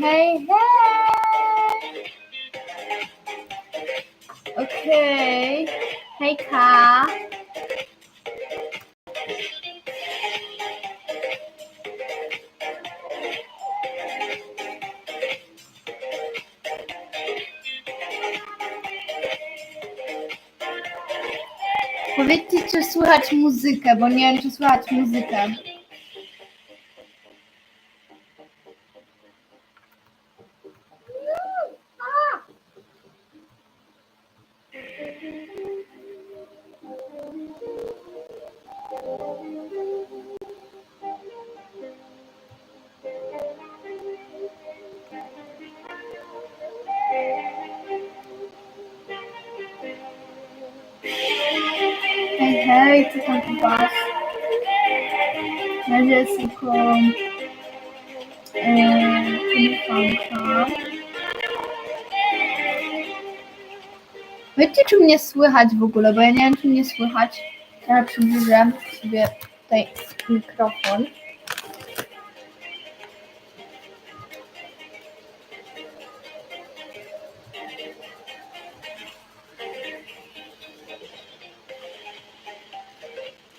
hej, hej! Okej. Hejka. Powiedzcie, czy słychać muzykę, bo nie wiem, czy słychać muzykę. Hej, hej, co tam u was? Na razie jest tylko e, telefonka. Wiecie, czy mnie słychać w ogóle, bo ja nie wiem, czy mnie słychać. Ja przybliżę sobie tutaj mikrofon.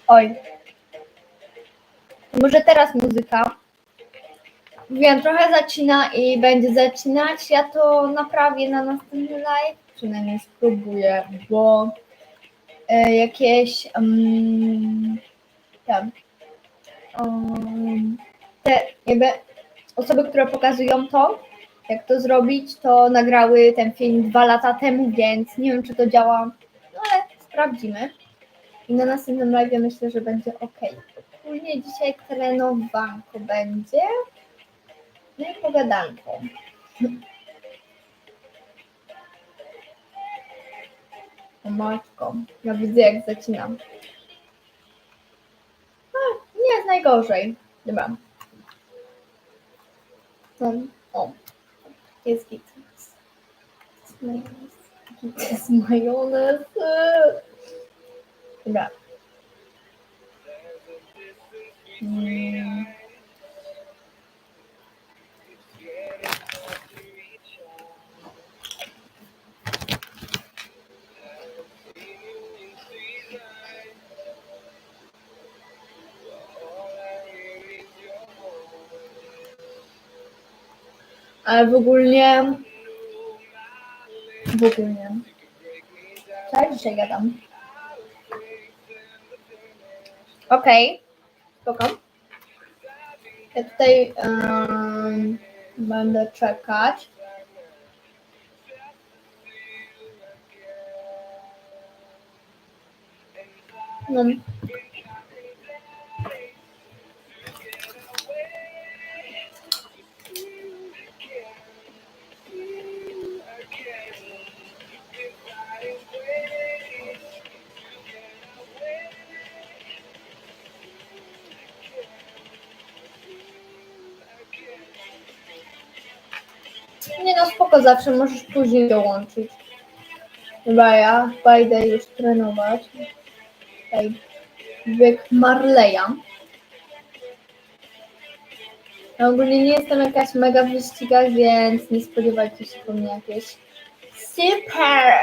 Oj. Może teraz muzyka. Wiem, trochę zacina i będzie zacinać. Ja to naprawię na następny live. Przynajmniej spróbuję, bo e, jakieś um, tam, um, te jakby osoby, które pokazują to, jak to zrobić, to nagrały ten film dwa lata temu, więc nie wiem, czy to działa, no ale sprawdzimy. I na następnym live myślę, że będzie ok. Ogólnie dzisiaj trenowanko będzie. No i pogadanko. O matko, ja widzę jak zaczynam. A, nie jest najgorzej. Dobra. No, o, jest git. Jest majonez. Jest majonez. Dobra. Mm. Ale w ogóle w ogóle co? Okej, spoko. Ja tutaj em, będę czekać. No. Nie no, spoko, zawsze możesz później dołączyć. Chyba ja pójdę już trenować. Tutaj bieg Marleya. Ja ogólnie nie jestem jakaś mega w wyścigach, więc nie spodziewajcie się po mnie jakieś super